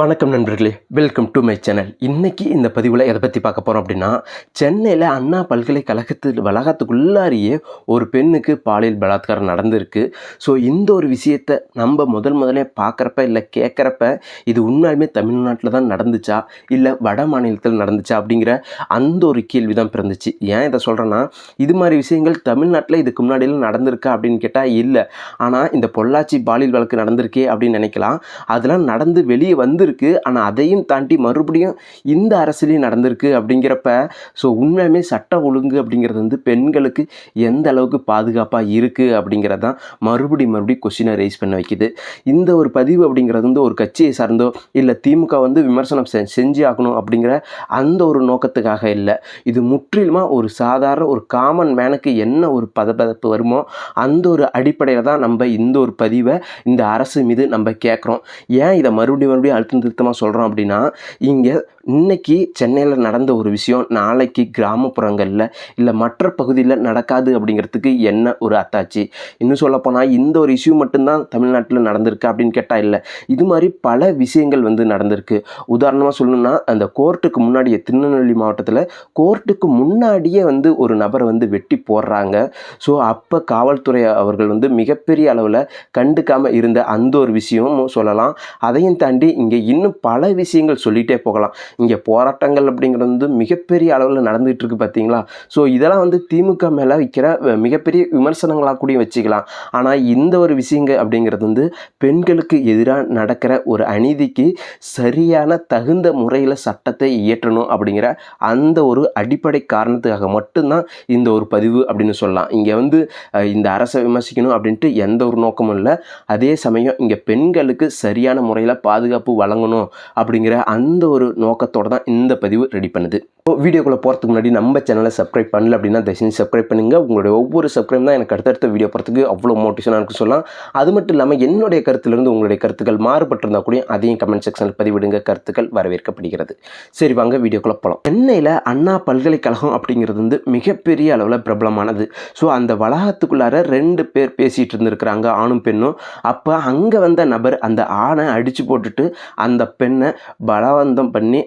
வணக்கம் நண்பர்களே. Welcome to my channel இன்றைக்கி இந்த பதிவில் எதை பற்றி பார்க்க போகிறோம் அப்படின்னா சென்னையில் அண்ணா பல்கலைக்கழகத்தில் வளாகத்துக்குள்ளாரியே ஒரு பெண்ணுக்கு பாலியல் பலாத்காரம் நடந்திருக்கு. ஸோ இந்த ஒரு விஷயத்தை நம்ம முதல் முதல்ல பார்க்குறப்ப இல்லை கேட்குறப்ப இது உண்மையாலுமே தமிழ்நாட்டில் தான் நடந்துச்சா இல்லை வட மாநிலத்தில் நடந்துச்சா அப்படிங்கிற அந்த ஒரு கேள்வி தான் பிறந்துச்சு. ஏன் இதை சொல்கிறேன்னா இது மாதிரி விஷயங்கள் தமிழ்நாட்டில் இதுக்கு முன்னாடியெல்லாம் நடந்திருக்கா அப்படின்னு கேட்டால் இல்லை. ஆனால் இந்த பொள்ளாச்சி பாலியல் வழக்கு நடந்திருக்கே அப்படின்னு நினைக்கலாம். அதெல்லாம் நடந்து வெளியே வந்து நடந்திருக்கு. ஆனால் அதையும் தாண்டி மறுபடியும் இந்த அரசியலையும் நடந்திருக்கு அப்படிங்கிறப்ப ஸோ உண்மையுமே சட்ட ஒழுங்கு அப்படிங்கிறது வந்து பெண்களுக்கு எந்த அளவுக்கு பாதுகாப்பாக இருக்குது அப்படிங்கிறது தான் மறுபடி மறுபடி கொஸ்டினை ரைஸ் பண்ண வைக்குது. இந்த ஒரு பதிவு அப்படிங்கிறது வந்து ஒரு கட்சியை சார்ந்தோ இல்லை திமுக வந்து விமர்சனம் செ செஞ்சு ஆகணும் அப்படிங்கிற அந்த ஒரு நோக்கத்துக்காக இல்லை. இது முற்றிலுமாக ஒரு சாதாரண ஒரு காமன் மேனுக்கு என்ன ஒரு பதப்பதப்பு வருமோ அந்த ஒரு அடிப்படையில் தான் நம்ம இந்த ஒரு பதிவை இந்த அரசு மீது நம்ம கேட்குறோம். ஏன் இதை மறுபடியும் மறுபடியும் அழுத்தம் திருத்தமாக சொல்கிறோம் அப்படின்னா இங்கே இன்னைக்கு சென்னையில் நடந்த ஒரு விஷயம் நாளைக்கு கிராமப்புறங்களில் இல்லை மற்ற பகுதியில் நடக்காது அப்படிங்கிறதுக்கு என்ன ஒரு அத்தாச்சி இன்னும் சொல்லப்போனால் இந்த ஒரு இஷ்யூ மட்டும்தான் தமிழ்நாட்டில் நடந்திருக்கு அப்படின்னு கேட்டால் இல்லை. இது மாதிரி பல விஷயங்கள் வந்து நடந்திருக்கு. உதாரணமாக சொல்லணும்னா அந்த கோர்ட்டுக்கு முன்னாடியே திருநெல்வேலி மாவட்டத்தில் கோர்ட்டுக்கு முன்னாடியே வந்து ஒரு நபரை வந்து வெட்டி போடுறாங்க. ஸோ அப்போ காவல்துறை அவர்கள் வந்து மிகப்பெரிய அளவில் கண்டுக்காமல் இருந்த அந்த ஒரு விஷயமும் சொல்லலாம். அதையும் தாண்டி இங்கே இங்கே இன்னும் பல விஷயங்கள் சொல்லிகிட்டே போகலாம். இங்கே போராட்டங்கள் அப்படிங்கிறது வந்து மிகப்பெரிய அளவில் நடந்துகிட்டு இருக்கு பார்த்தீங்களா ஸோ இதெல்லாம் வந்து திமுக மேலே வைக்கிற மிகப்பெரிய விமர்சனங்களாக கூட வச்சுக்கலாம். ஆனால் இந்த ஒரு விஷயங்கள் அப்படிங்கிறது வந்து பெண்களுக்கு எதிராக நடக்கிற ஒரு அநீதிக்கு சரியான தகுந்த முறையில் சட்டத்தை இயற்றணும் அப்படிங்கிற அந்த ஒரு அடிப்படை காரணத்துக்காக மட்டும்தான் இந்த ஒரு பதிவு அப்படின்னு சொல்லலாம். இங்கே வந்து இந்த அரசை விமர்சிக்கணும் அப்படின்ட்டு எந்த ஒரு நோக்கமும் இல்லை. அதே சமயம் இங்கே பெண்களுக்கு சரியான முறையில் பாதுகாப்பு வழங்கணும் அப்படிங்கிற அந்த ஒரு நோக்கத்தோட தான் இந்த பதிவு ரெடி பண்ணுது. இப்போ வீடியோக்குள்ளே போகிறதுக்கு முன்னாடி நம்ம சேனலை சப்ஸ்கிரைப் பண்ணல அப்படின்னா தயவுசெய்து சப்ஸ்கிரைப் பண்ணுங்கள் உங்களுடைய ஒவ்வொரு சப்ஸ்கிரைப் தான் எனக்கு அடுத்தடுத்த வீடியோ போகிறதுக்கு அவ்வளோ மோட்டிவேஷனாக இருக்கும் சொல்லலாம். அது மட்டும் இல்லாமல் என்னுடைய கருத்துலேருந்து உங்களுடைய கருத்துக்கள் மாறுபட்டிருந்தால் கூட அதையும் கமெண்ட் செக்ஷனில் பதிவிடுங்க. கருத்துக்கள் வரவேற்கப்படுகிறது. சரி வாங்க வீடியோக்குள்ளே போகலாம் சென்னையில் அண்ணா பல்கலைக்கழகம் அப்படிங்கிறது வந்து மிகப்பெரிய அளவில் பிரபலமானது. ஸோ அந்த வளாகத்துக்குள்ளார ரெண்டு பேர் பேசிகிட்டு இருந்திருக்கிறாங்க ஆணும் பெண்ணும். அப்போ அங்கே வந்த நபர் அந்த ஆணை அடித்து போட்டுட்டு அந்த பெண்ணை பலவந்தம் பண்ணி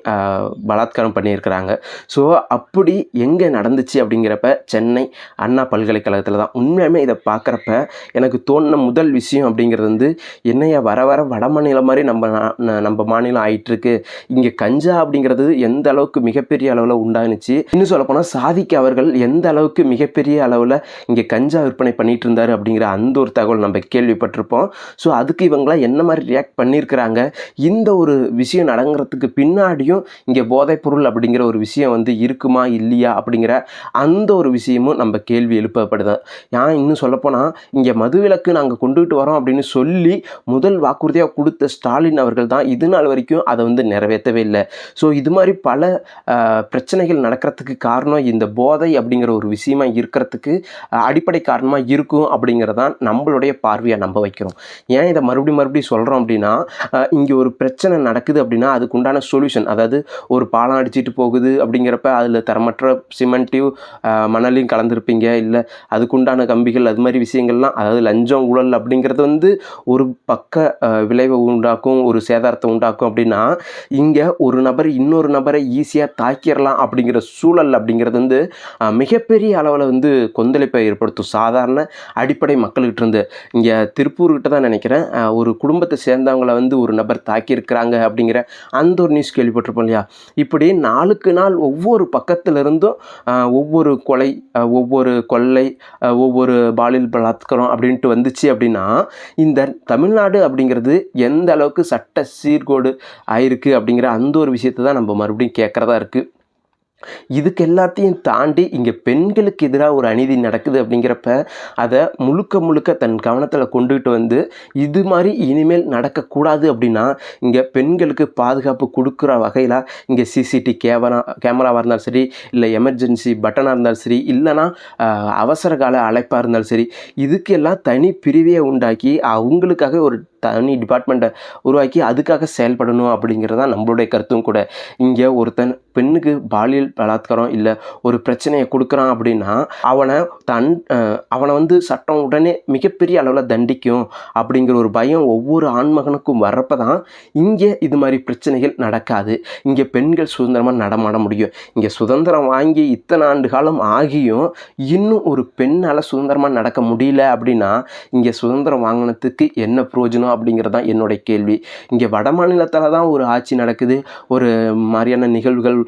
பலாத்காரம் பண்ணியிருக்கிறாங்க. ஸோ அப்படி எங்கே நடந்துச்சு அப்படிங்கிறப்ப சென்னை அண்ணா பல்கலைக்கழகத்தில் தான். உண்மையுமே இதை பார்க்குறப்ப எனக்கு தோணின முதல் விஷயம் அப்படிங்கிறது வந்து என்னையா வர வர வட மாநிலம் மாதிரி நம்ம நம்ம மாநிலம் ஆயிட்டுருக்கு. இங்கே கஞ்சா அப்படிங்கிறது எந்த அளவுக்கு மிகப்பெரிய அளவில் உண்டானுச்சு. இன்னும் சொல்லப்போனால் சாதிக்கு அவர்கள் எந்த அளவுக்கு மிகப்பெரிய அளவில் இங்கே கஞ்சா விற்பனை பண்ணிட்டு இருந்தார் அப்படிங்கிற அந்த ஒரு தகவல் நம்ம கேள்விப்பட்டிருப்போம். ஸோ அதுக்கு இவங்களாம் என்ன மாதிரி ரியாக்ட் பண்ணியிருக்கிறாங்க? இந்த இந்த ஒரு விஷயம் நடங்கிறதுக்கு பின்னாடியும் இங்கே போதைப்பொருள் அப்படிங்கிற ஒரு விஷயம் வந்து இருக்குமா இல்லையா அப்படிங்கிற அந்த ஒரு விஷயமும் நம்ம கேள்வி எழுப்பப்படுது. ஏன் இன்னும் சொல்லப்போனால் இங்கே மதுவிலக்கு நாங்கள் கொண்டுகிட்டு வரோம் அப்படின்னு சொல்லி முதல் வாக்குறுதியாக கொடுத்த ஸ்டாலின் அவர்கள் தான் இது நாள் வரைக்கும் அதை வந்து நிறைவேற்றவே இல்லை. ஸோ இது மாதிரி பல பிரச்சனைகள் நடக்கிறதுக்கு காரணம் இந்த போதை அப்படிங்கிற ஒரு விஷயமா இருக்கிறதுக்கு அடிப்படை காரணமாக இருக்கும் அப்படிங்கிறதான் நம்மளுடைய பார்வையை நம்ப வைக்கிறோம். ஏன் இதை மறுபடியும் மறுபடியும் சொல்கிறோம் அப்படின்னா இங்கே ஒரு பிரச்சனை நடக்குது அப்படின்னா அதுக்கு உண்டான சொல்யூஷன் அதாவது ஒரு பாலம் அடிச்சிட்டு போகுது அப்படிங்கிறப்ப அதில் தரமற்ற சிமெண்ட்டையும் மணலையும் கலந்துருப்பீங்க. இல்லை அதுக்குண்டான கம்பிகள் அது மாதிரி விஷயங்கள்லாம் அதாவது லஞ்சம் ஊழல் அப்படிங்கிறது வந்து ஒரு பக்க விளைவை உண்டாக்கும் ஒரு சேதாரத்தை உண்டாக்கும் அப்படின்னா இங்கே ஒரு நபர் இன்னொரு நபரை ஈஸியாக தாக்கிடலாம் அப்படிங்கிற சூழல் அப்படிங்கிறது வந்து மிகப்பெரிய அளவில் வந்து கொந்தளிப்பை ஏற்படுத்தும். சாதாரண அடிப்படை மக்கள்கிட்ட இருந்து. இங்கே திருப்பூர்கிட்ட தான் நினைக்கிறேன். ஒரு குடும்பத்தை சேர்ந்தவங்கள வந்து ஒரு நபர் தாக்கி இருக்கிறாங்க அப்படிங்கிற அந்த ஒரு நியூஸ் கேள்விப்பட்டிருப்போம் இல்லையா? இப்படி நாளுக்கு நாள் ஒவ்வொரு பக்கத்துலேருந்தும் ஒவ்வொரு கொலை ஒவ்வொரு கொள்ளை ஒவ்வொரு பாலியல் பலாத்காரம் அப்படின்ட்டு வந்துச்சு அப்படின்னா இந்த தமிழ்நாடு அப்படிங்கிறது எந்த அளவுக்கு சட்ட சீர்கோடு ஆயிருக்கு அப்படிங்கிற அந்த ஒரு விஷயத்தை தான் நம்ம மறுபடியும் கேட்குறதா இருக்குது இதுக்கு எல்லாத்தையும் தாண்டி இங்கே பெண்களுக்கு எதிராக ஒரு அநீதி நடக்குது அப்படிங்கிறப்ப அதை முழுக்க முழுக்க தன் கவனத்தில் கொண்டுகிட்டு வந்து இது மாதிரி இனிமேல் நடக்கக்கூடாது அப்படின்னா இங்கே பெண்களுக்கு பாதுகாப்பு கொடுக்குற வகையில் இங்கே சிசிடி கேமரா கேமராவாக இருந்தாலும் சரி இல்லை எமர்ஜென்சி பட்டனாக இருந்தாலும் சரி இல்லைனா அவசர கால அழைப்பாக இருந்தாலும் சரி இதுக்கெல்லாம் தனி பிரிவையை உண்டாக்கி அவங்களுக்காக ஒரு தனி டிபார்ட்மெண்ட்டை உருவாக்கி அதுக்காக செயல்படணும் அப்படிங்கிறது தான் நம்மளுடைய கருத்தும் கூட. இங்கே ஒருத்தன் பெண்ணுக்கு பாலியல் பலாத்காரம் இல்லை ஒரு பிரச்சனையை கொடுக்குறான் அப்படின்னா அவனை தன் அவனை வந்து சட்டம் உடனே மிகப்பெரிய அளவில் தண்டிக்கும் அப்படிங்கிற ஒரு பயம் ஒவ்வொரு ஆண்மகனுக்கும் வர்றப்ப தான் இங்கே இது மாதிரி பிரச்சனைகள் நடக்காது. இங்கே பெண்கள் சுதந்திரமாக நடமாட முடியும். இங்கே சுதந்திரம் வாங்கி இத்தனை ஆண்டு காலம் ஆகியும் இன்னும் ஒரு பெண்ணால் சுதந்திரமாக நடக்க முடியல அப்படின்னா இங்கே சுதந்திரம் வாங்கினதுக்கு என்ன பிரயோஜனம் அப்படிங்கிறது தான் என்னுடைய கேள்வி. இங்கே வட மாநிலத்தில் தான் ஒரு ஆட்சி நடக்குது. ஒரு மாதிரியான நிகழ்வுகள்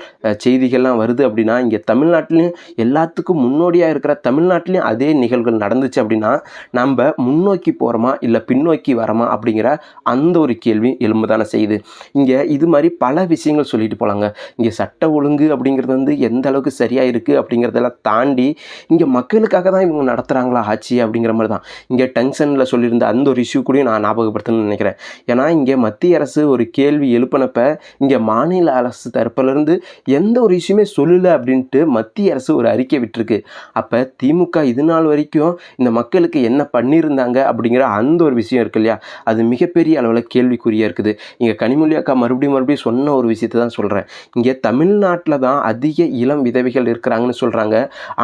செய்திகள் செய்திகள்லாம் வருது அப்படின்னா இங்கே தமிழ்நாட்டிலையும் எல்லாத்துக்கும் முன்னோடியாக இருக்கிற தமிழ்நாட்டிலையும் அதே நிகழ்வுகள் நடந்துச்சு அப்படின்னா நம்ம முன்னோக்கி போகிறோமா இல்லை பின்னோக்கி வரோமா அப்படிங்கிற அந்த ஒரு கேள்வி எலும்பு தானே செய்யுது. இங்கே இது மாதிரி பல விஷயங்கள் சொல்லிட்டு போகலாங்க இங்கே சட்ட ஒழுங்கு அப்படிங்கிறது வந்து எந்த அளவுக்கு சரியாக இருக்குது அப்படிங்கிறதெல்லாம் தாண்டி இங்கே மக்களுக்காக தான் இவங்க நடத்துகிறாங்களா ஆட்சி அப்படிங்கிற மாதிரி தான். இங்கே டென்ஷனில் சொல்லியிருந்த அந்த ஒரு இஷ்யூ கூட நான் ஞாபகப்படுத்தணும்னு நினைக்கிறேன். ஏன்னா இங்கே மத்திய அரசு ஒரு கேள்வி எழுப்பினப்ப இங்கே மாநில அரசு தரப்பிலிருந்து எந்த ஒரு இஷ்யூ எதுவுமே சொல்லலை அப்படின்ட்டு மத்திய அரசு ஒரு அறிக்கை விட்டிருக்கு. அப்போ திமுக இது நாள் வரைக்கும் இந்த மக்களுக்கு என்ன பண்ணியிருந்தாங்க அப்படிங்கிற அந்த ஒரு விஷயம் இருக்கு இல்லையா? அது மிகப்பெரிய அளவில் கேள்விக்குறியாக இருக்குது. இங்கே கனிமொழி அக்கா மறுபடியும் மறுபடியும் சொன்ன ஒரு விஷயத்தை தான் சொல்கிறேன் இங்கே தமிழ்நாட்டில் தான் அதிக இளம் விதவைகள் இருக்கிறாங்கன்னு சொல்கிறாங்க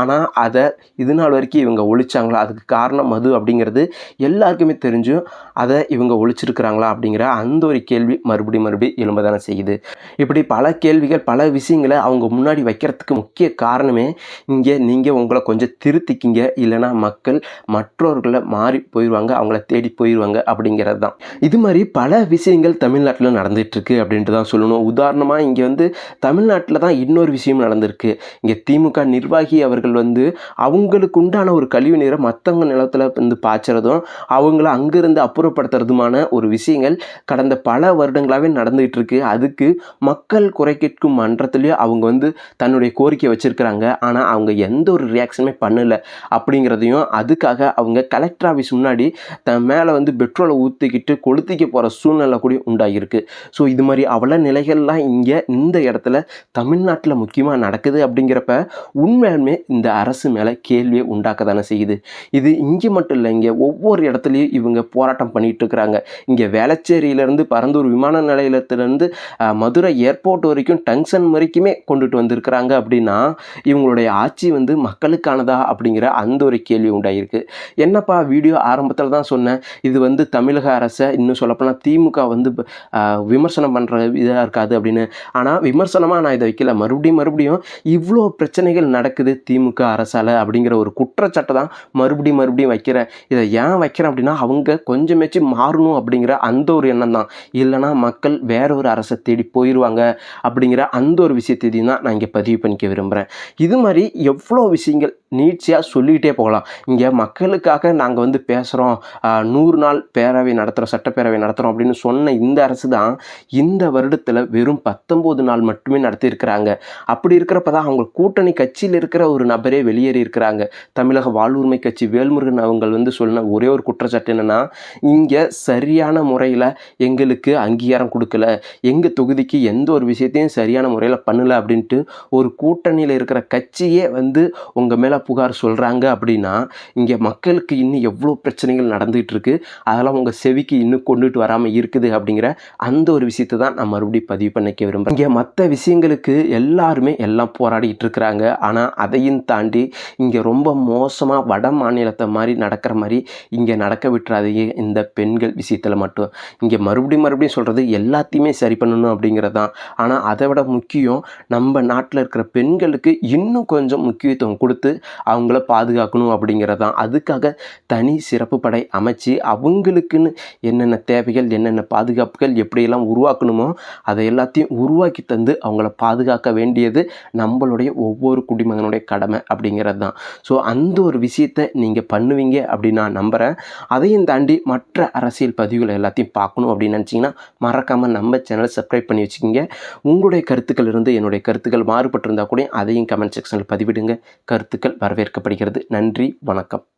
ஆனால் அதை இது நாள் வரைக்கும் இவங்க ஒழிச்சாங்களா? அதுக்கு காரணம் மது அப்படிங்கிறது எல்லாருக்குமே தெரிஞ்சும் அதை இவங்க ஒழிச்சிருக்கிறாங்களா அப்படிங்கிற அந்த ஒரு கேள்வி மறுபடியும் மறுபடியும் எழும்ப தானே செய்யுது. இப்படி பல கேள்விகள் பல விஷயங்களை அவங்க முன் முன்னாடி வைக்கிறதுக்கு முக்கிய காரணமே இங்கே நீங்கள் உங்களை கொஞ்சம் திருத்திக்கிங்க. இல்லைன்னா மக்கள் மற்றவர்களை மாறி போயிடுவாங்க அவங்கள தேடி போயிடுவாங்க அப்படிங்கிறது தான். இது மாதிரி பல விஷயங்கள் தமிழ்நாட்டில் நடந்துகிட்ருக்கு அப்படின்ட்டு தான் சொல்லணும். உதாரணமாக இங்கே வந்து தமிழ்நாட்டில் தான் இன்னொரு விஷயம் நடந்திருக்கு. இங்கே திமுக நிர்வாகி அவர்கள் வந்து அவங்களுக்கு உண்டான ஒரு கழிவு நீரை மற்றவங்க நிலத்தில் வந்து பாய்ச்சறதும் அவங்கள அங்கேருந்து அப்புறப்படுத்துறதுமான ஒரு விஷயங்கள் கடந்த பல வருடங்களாகவே நடந்துகிட்டு இருக்கு அதுக்கு மக்கள் குறை கேட்கும் மன்றத்துலேயும் அவங்க வந்து தன்னுடைய கோரிக்கை வச்சுருக்கிறாங்க. ஆனால் அவங்க எந்த ஒரு ரியாக்ஷனுமே பண்ணலை அப்படிங்கிறதையும் அதுக்காக அவங்க கலெக்டர் ஆஃபீஸ் முன்னாடி தன் மேலே வந்து பெட்ரோலை ஊற்றிக்கிட்டு கொளுத்திக்க போகிற சூழ்நிலை கூட உண்டாகிருக்கு ஸோ இது மாதிரி அவல நிலைகள்லாம் இங்கே இந்த இடத்துல தமிழ்நாட்டில் முக்கியமாக நடக்குது அப்படிங்கிறப்ப உண்மையாலுமே இந்த அரசு மேலே கேள்வியை உண்டாக்க தானே செய்யுது. இது இங்கே மட்டும் இல்லை இங்கே ஒவ்வொரு இடத்துலையும் இவங்க போராட்டம் பண்ணிகிட்டு இருக்கிறாங்க. இங்கே வேளச்சேரியிலேருந்து பரந்தூர் விமான நிலையத்திலேருந்து மதுரை ஏர்போர்ட் வரைக்கும் டங்ஷன் வரைக்குமே கொண்டுட்டு வந்திருக்கிறாங்க அப்படின்னா இவங்களுடைய ஆட்சி வந்து மக்களுக்கானதா அப்படிங்கிற அந்த ஒரு கேள்வி உண்டாயிருக்கு. என்னப்பா வீடியோ ஆரம்பத்தில் தான் சொன்னேன் இது வந்து தமிழக அரசை இன்னும் சொல்லப்போனால் திமுக வந்து விமர்சனம் பண்ணுற இதாக இருக்காது அப்படின்னு. ஆனால் விமர்சனமாக நான் இதை வைக்கல. மறுபடியும் மறுபடியும் இவ்வளோ பிரச்சனைகள் நடக்குது திமுக அரசால் அப்படிங்கிற ஒரு குற்றச்சாட்டை தான் மறுபடியும் மறுபடியும் வைக்கிறேன். இதை ஏன் வைக்கிறேன் அப்படின்னா அவங்க கொஞ்சமேச்சும் மாறணும் அப்படிங்கிற அந்த ஒரு எண்ணம் தான். இல்லைனா மக்கள் வேற ஒரு அரசை தேடி போயிடுவாங்க அப்படிங்கிற அந்த ஒரு விஷயத்தையும் தான் நான் இங்கே பதிவு பண்ணிக்க விரும்புகிறேன். இது மாதிரி எவ்வளோ விஷயங்கள் நீட்சியாக சொல்லிக்கிட்டே போகலாம். இங்கே மக்களுக்காக நாங்கள் வந்து பேசுகிறோம் நூறு நாள் பேரவை நடத்துகிறோம் சட்டப்பேரவை நடத்துகிறோம் அப்படின்னு சொன்ன இந்த அரசு தான் இந்த வருடத்தில் வெறும் பத்தொம்போது நாள் மட்டுமே நடத்தியிருக்கிறாங்க. அப்படி இருக்கிறப்ப தான் அவங்க கூட்டணி கட்சியில் இருக்கிற ஒரு நபரே வெளியேறி இருக்கிறாங்க. தமிழக வாழ்வுரிமை கட்சி வேல்முருகன் அவங்க வந்து சொன்ன ஒரே ஒரு குற்றச்சாட்டு என்னென்னா இங்கே சரியான முறையில் எங்களுக்கு அங்கீகாரம் கொடுக்கல. எங்கள் தொகுதிக்கு எந்த ஒரு விஷயத்தையும் சரியான முறையில் பண்ணலை அப்படின்ட்டு ஒரு கூட்டணியில் இருக்கிற கட்சியே வந்து உங்கள் மேலே புகார் சொல்கிறாங்க அப்படின்னா இங்கே மக்களுக்கு இன்னும் எவ்வளோ பிரச்சனைகள் நடந்துகிட்டு இருக்குது அதெல்லாம் உங்கள் செவிக்கு இன்னும் கொண்டுட்டு வராமல் இருக்குது அப்படிங்கிற அந்த ஒரு விஷயத்தை தான் நான் மறுபடியும் பதிவு பண்ணிக்க விரும்புகிறேன் இங்கே மற்ற விஷயங்களுக்கு எல்லாருமே எல்லாம் போராடிட்டு இருக்கிறாங்க. ஆனால் அதையும் தாண்டி இங்கே ரொம்ப மோசமாக வட மாநிலத்தை மாதிரி நடக்கிற மாதிரி இங்கே நடக்க விட்டுறாதீங்க. இந்த பெண்கள் விஷயத்தில் மட்டும். இங்கே மறுபடியும் மறுபடியும் சொல்கிறது எல்லாத்தையுமே சரி பண்ணணும் அப்படிங்கிறது தான். ஆனால் அதை விட முக்கியம் நம்ம நாட்டில் இருக்கிற பெண்களுக்கு இன்னும் கொஞ்சம் முக்கியத்துவம் கொடுத்து அவங்கள பாதுகாக்கணும் அப்படிங்கிறது தான். அதுக்காக தனி சிறப்பு படை அமைச்சு அவங்களுக்குன்னு என்னென்ன தேவைகள் என்னென்ன பாதுகாப்புகள் எப்படியெல்லாம் உருவாக்கணுமோ அதை எல்லாத்தையும் உருவாக்கி தந்து அவங்கள பாதுகாக்க வேண்டியது நம்மளுடைய ஒவ்வொரு குடிமகனுடைய கடமை அப்படிங்கிறது தான். ஸோ அந்த ஒரு விஷயத்தை நீங்கள் பண்ணுவீங்க அப்படின்னு நான் நம்புகிறேன் அதையும் தாண்டி மற்ற அரசியல் பதிவுகளை எல்லாத்தையும் பார்க்கணும் அப்படின்னு நினச்சிங்கன்னா மறக்காமல் நம்ம சேனலை சப்ஸ்கிரைப் பண்ணி வச்சுக்கோங்க. உங்களுடைய கருத்துக்கள் இருந்து என்னுடைய கருத்துக்கள் மாறுபட்டிருந்தால் கூட அதையும் கமெண்ட் செக்ஷனில் பதிவிடுங்க. கருத்துக்கள் வரவேற்கப்படுகிறது. நன்றி. வணக்கம்.